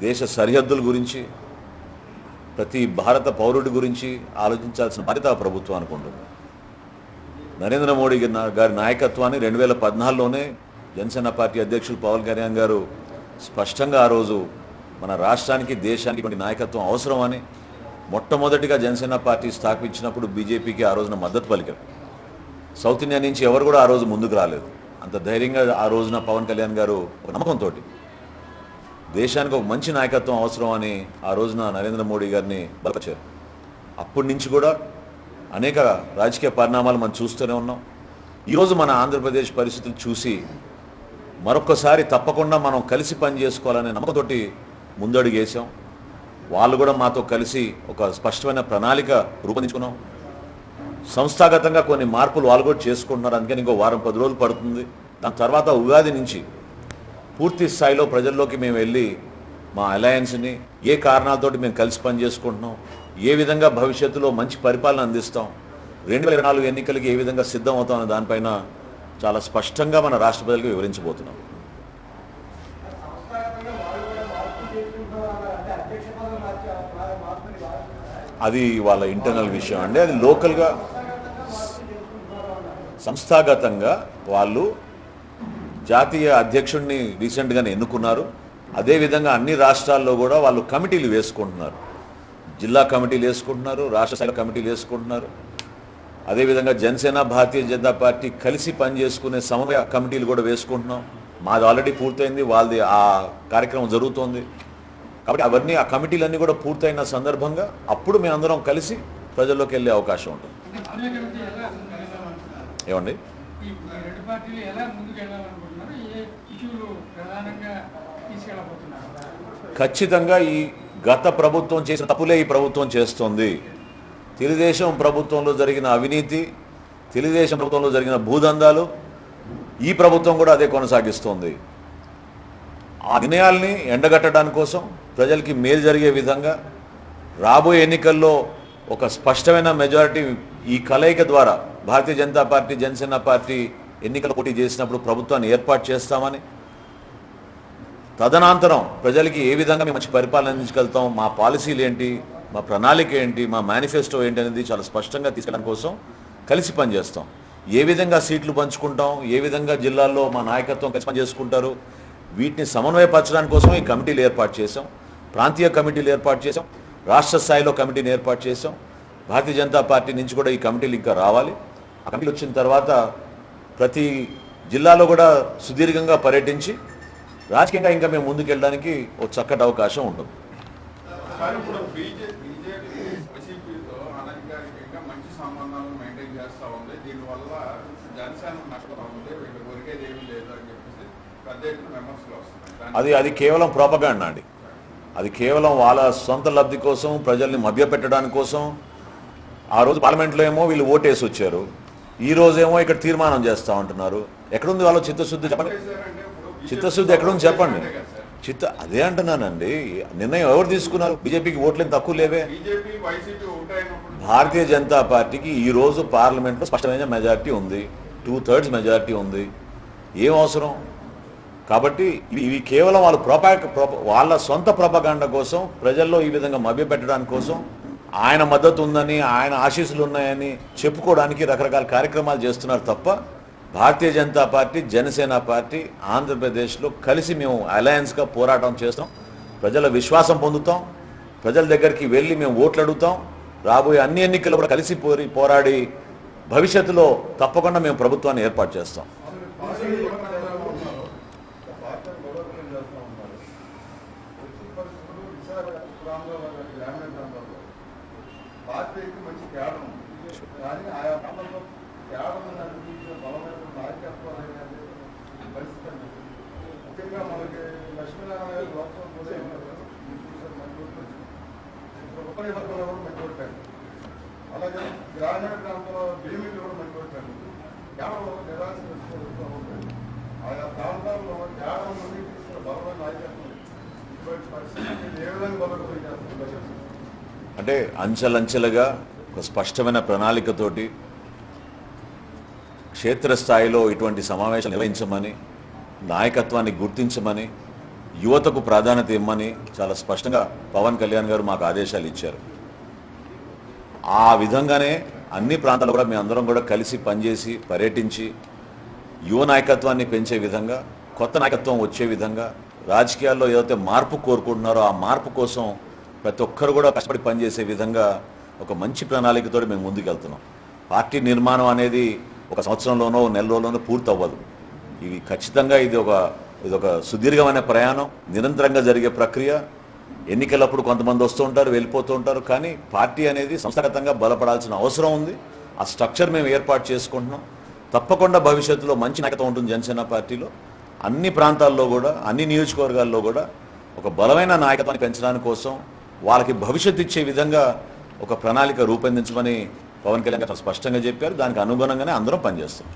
దేశ సరిహద్దుల గురించి ప్రతి భారత పౌరుడి గురించి ఆలోచించాల్సిన బాధ్యత ప్రభుత్వం ప్రభుత్వానికి ఉంటుంది నరేంద్ర మోడీ గారి- నాయకత్వాన్ని రెండు వేల పద్నాలుగులోనే జనసేన పార్టీ అధ్యక్షులు పవన్ కళ్యాణ్ గారు స్పష్టంగా ఆ రోజు మన రాష్ట్రానికి దేశానికి ఇటువంటి నాయకత్వం అవసరమని మొట్టమొదటిగా జనసేన పార్టీ స్థాపించినప్పుడు బీజేపీకి ఆ రోజున మద్దతు పలికారు. సౌత్ ఇండియా నుంచి ఎవరు కూడా ఆ రోజు ముందుకు రాలేదు. అంత ధైర్యంగా ఆ రోజున పవన్ కళ్యాణ్ గారు నమ్మకంతో దేశానికి ఒక మంచి నాయకత్వం అవసరం అని ఆ రోజున నరేంద్ర మోడీ గారిని బలపరిచారు. అప్పటి నుంచి కూడా అనేక రాజకీయ పరిణామాలు మనం చూస్తూనే ఉన్నాం. ఈరోజు మన ఆంధ్రప్రదేశ్ పరిస్థితులు చూసి మరొకసారి తప్పకుండా మనం కలిసి పని చేసుకోవాలనే నమ్మకంతోటి ముందడుగు వేసాం వాళ్ళు కూడా మాతో కలిసి ఒక స్పష్టమైన ప్రణాళిక రూపొందించుకున్నాం. సంస్థాగతంగా కొన్ని మార్పులు వాళ్ళు కూడా చేసుకుంటున్నారు. అందుకని ఇంకో వారం పది రోజులు పడుతుంది. దాని తర్వాత ఉగాది నుంచి పూర్తి స్థాయిలో ప్రజల్లోకి మేము వెళ్ళి మా అలయన్స్ని ఏ కారణాలతోటి మేము కలిసి పని చేసుకుంటున్నాం ఏ విధంగా భవిష్యత్తులో మంచి పరిపాలన అందిస్తాం రెండు వేల నాలుగు ఎన్నికలకి ఏ విధంగా సిద్ధం అవుతాం అనే దానిపైన చాలా స్పష్టంగా మన రాష్ట్ర ప్రజలకు వివరించబోతున్నాం. అది వాళ్ళ ఇంటర్నల్ విషయం అండి. అది లోకల్గా సంస్థాగతంగా వాళ్ళు జాతీయ అధ్యక్షుడిని రీసెంట్గానే ఎన్నుకున్నారు. అదేవిధంగా అన్ని రాష్ట్రాల్లో కూడా వాళ్ళు కమిటీలు వేసుకుంటున్నారు. జిల్లా కమిటీలు వేసుకుంటున్నారు రాష్ట్ర స్థాయి కమిటీలు వేసుకుంటున్నారు. అదేవిధంగా జనసేన భారతీయ జనతా పార్టీ కలిసి పనిచేసుకునే సమన్వయ కమిటీలు కూడా వేసుకుంటున్నాం. మాది ఆల్రెడీ పూర్తయింది వాళ్ళది ఆ కార్యక్రమం జరుగుతోంది. కాబట్టి అవన్నీ ఆ కమిటీలన్నీ కూడా పూర్తయిన సందర్భంగా అప్పుడు మేమందరం కలిసి ప్రజల్లోకి వెళ్ళే అవకాశం ఉంటుంది. ఏమండి? ఈ రెండు పార్టీలు ఎలా ముందుకు వెళ్ళాలనుకుంటున్నారు ఏ ఇష్యూలు ప్రధానంగా తీసుకెళ్ళబోతున్నారు? ఖచ్చితంగా ఈ గత ప్రభుత్వం చేసిన తప్పులే ఈ ప్రభుత్వం చేస్తుంది. తెలుగుదేశం ప్రభుత్వంలో జరిగిన అవినీతి తెలుగుదేశం ప్రభుత్వంలో జరిగిన భూదందాలు ఈ ప్రభుత్వం కూడా అదే కొనసాగిస్తోంది. ఆ నిర్ణయాల్ని ఎండగట్టడానికి కోసం ప్రజలకి మేలు జరిగే విధంగా రాబోయే ఎన్నికల్లో ఒక స్పష్టమైన మెజారిటీ ఈ కలయిక ద్వారా భారతీయ జనతా పార్టీ జనసేన పార్టీ ఎన్నికల పోటీ చేసినప్పుడు ప్రభుత్వాన్ని ఏర్పాటు చేస్తామని తదనంతరం ప్రజలకి ఏ విధంగా మేము మంచి పరిపాలన అందించగలుగుతాం మా పాలసీలు ఏంటి మా ప్రణాళిక ఏంటి మా మేనిఫెస్టో ఏంటి అనేది చాలా స్పష్టంగా తీసుకెళ్ళడం కోసం కలిసి పనిచేస్తాం. ఏ విధంగా సీట్లు పంచుకుంటాం ఏ విధంగా జిల్లాల్లో మా నాయకత్వం కలిసి పనిచేసుకుంటారు వీటిని సమన్వయపరచడానికి కోసం ఈ కమిటీలు ఏర్పాటు చేశాం. ప్రాంతీయ కమిటీలు ఏర్పాటు చేసాం రాష్ట్ర స్థాయిలో కమిటీని ఏర్పాటు చేశాం. భారతీయ జనతా పార్టీ నుంచి కూడా ఈ కమిటీలు ఇంకా రావాలి. ఆ కమిటీలు వచ్చిన తర్వాత ప్రతి జిల్లాలో కూడా సుదీర్ఘంగా పర్యటించి రాజకీయంగా ఇంకా మేము ముందుకెళ్ళడానికి ఒక చక్కటి అవకాశం ఉంటుంది. అది అది కేవలం ప్రోపగాండా అండి. అది కేవలం వాళ్ళ సొంత లబ్ధి కోసం ప్రజల్ని మభ్యపెట్టడానికి కోసం ఆ రోజు పార్లమెంట్లో ఏమో వీళ్ళు ఓటేసి వచ్చారు. ఈ రోజేమో ఇక్కడ తీర్మానం చేస్తా ఉంటున్నారు. ఎక్కడుంది వాళ్ళ చిత్తశుద్ధి చెప్పండి. చిత్తశుద్ధి ఎక్కడుంది చెప్పండి. చిత్త అదే అంటున్నానండి. నిర్ణయం ఎవరు తీసుకున్నారు? బీజేపీకి ఓట్లేం తక్కువ లేవే. భారతీయ జనతా పార్టీకి ఈ రోజు పార్లమెంట్లో స్పష్టమైన మెజారిటీ ఉంది. టూ థర్డ్స్ మెజారిటీ ఉంది. ఏం అవసరం? కాబట్టి ఇవి కేవలం వాళ్ళ ప్రొపా ప్రొప- వాళ్ళ సొంత ప్రపగాండ కోసం ప్రజల్లో ఈ విధంగా మభ్యపెట్టడానికి కోసం ఆయన మద్దతు ఉందని ఆయన ఆశీస్సులు ఉన్నాయని చెప్పుకోవడానికి రకరకాల కార్యక్రమాలు చేస్తున్నారు తప్ప భారతీయ జనతా పార్టీ జనసేన పార్టీ ఆంధ్రప్రదేశ్లో కలిసి మేము అలయన్స్గా పోరాటం చేస్తాం. ప్రజల విశ్వాసం పొందుతాం. ప్రజల దగ్గరికి వెళ్ళి మేము ఓట్లు అడుగుతాం రాబోయే అన్ని ఎన్నికలు కూడా కలిసి పోరి పోరాడి భవిష్యత్తులో తప్పకుండా మేము ప్రభుత్వాన్ని ఏర్పాటు చేస్తాం పార్టీ బలోపేతం చేస్తూ ఉన్నారు వచ్చిన పరిస్థితులు విశాఖ ప్రాంతాల్లో కానీ గ్రామీణ ప్రాంతాల్లో పార్టీకి మంచి కేడర్ ఉంది. కానీ ఆయా ప్రాంతాల్లో కేడర్ అనిపించిన బలమైన నాయకత్వాలు పరిస్థితి అనిపిస్తుంది ముఖ్యంగా మనకి లక్ష్మీనారాయణ గారు లోక్సభ కూడా ఉన్నారు చూసారు మంచి ఓట్లు వచ్చింది. కూడా మంచి కొట్టాడు అలాగే గ్రామీణ ప్రాంతంలో భీమిలు కూడా మంచి కొట్టాడు కేవలం నిరాశ ఉంటాయి ఆయా ప్రాంతాల్లో కేవలం నుండి తీసుకున్న బలమైన నాయకత్వం ఇటువంటి పరిస్థితి ఏ విధంగా బలోపేతం అంటే అంచెలంచెలుగా ఒక స్పష్టమైన ప్రణాళికతోటి క్షేత్రస్థాయిలో ఇటువంటి సమావేశాలు నిర్వహించమని నాయకత్వాన్ని గుర్తించమని యువతకు ప్రాధాన్యత ఇవ్వమని చాలా స్పష్టంగా పవన్ కళ్యాణ్ గారు మాకు ఆదేశాలు ఇచ్చారు. ఆ విధంగానే అన్ని ప్రాంతాలు కూడా మేము అందరం కూడా కలిసి పనిచేసి పర్యటించి యువ నాయకత్వాన్ని పెంచే విధంగా కొత్త నాయకత్వం వచ్చే విధంగా రాజకీయాల్లో ఏదైతే మార్పు కోరుకుంటున్నారో ఆ మార్పు కోసం ప్రతి ఒక్కరు కూడా కష్టపడి పనిచేసే విధంగా ఒక మంచి ప్రణాళికతో మేము ముందుకెళ్తున్నాం. పార్టీ నిర్మాణం అనేది ఒక సంవత్సరంలోనో నెల రోజుల్లోనో పూర్తి అవ్వదు ఇవి ఖచ్చితంగా ఇది ఒక ఇది ఒక సుదీర్ఘమైన ప్రయాణం నిరంతరంగా జరిగే ప్రక్రియ. ఎన్నికలప్పుడు కొంతమంది వస్తూ ఉంటారు వెళ్ళిపోతూ ఉంటారు కానీ పార్టీ అనేది సంస్థాగతంగా బలపడాల్సిన అవసరం ఉంది. ఆ స్ట్రక్చర్ మేము ఏర్పాటు చేసుకుంటున్నాం. తప్పకుండా భవిష్యత్తులో మంచి నాయకత్వం ఉంటుంది జనసేన పార్టీలో. అన్ని ప్రాంతాల్లో కూడా అన్ని నియోజకవర్గాల్లో కూడా ఒక బలమైన నాయకత్వాన్ని పెంచడానికి కోసం వాళ్ళకి భవిష్యత్తు ఇచ్చే విధంగా ఒక ప్రణాళిక రూపొందించమని పవన్ కళ్యాణ్ గారు స్పష్టంగా చెప్పారు. దానికి అనుగుణంగానే అందరం పనిచేస్తాం.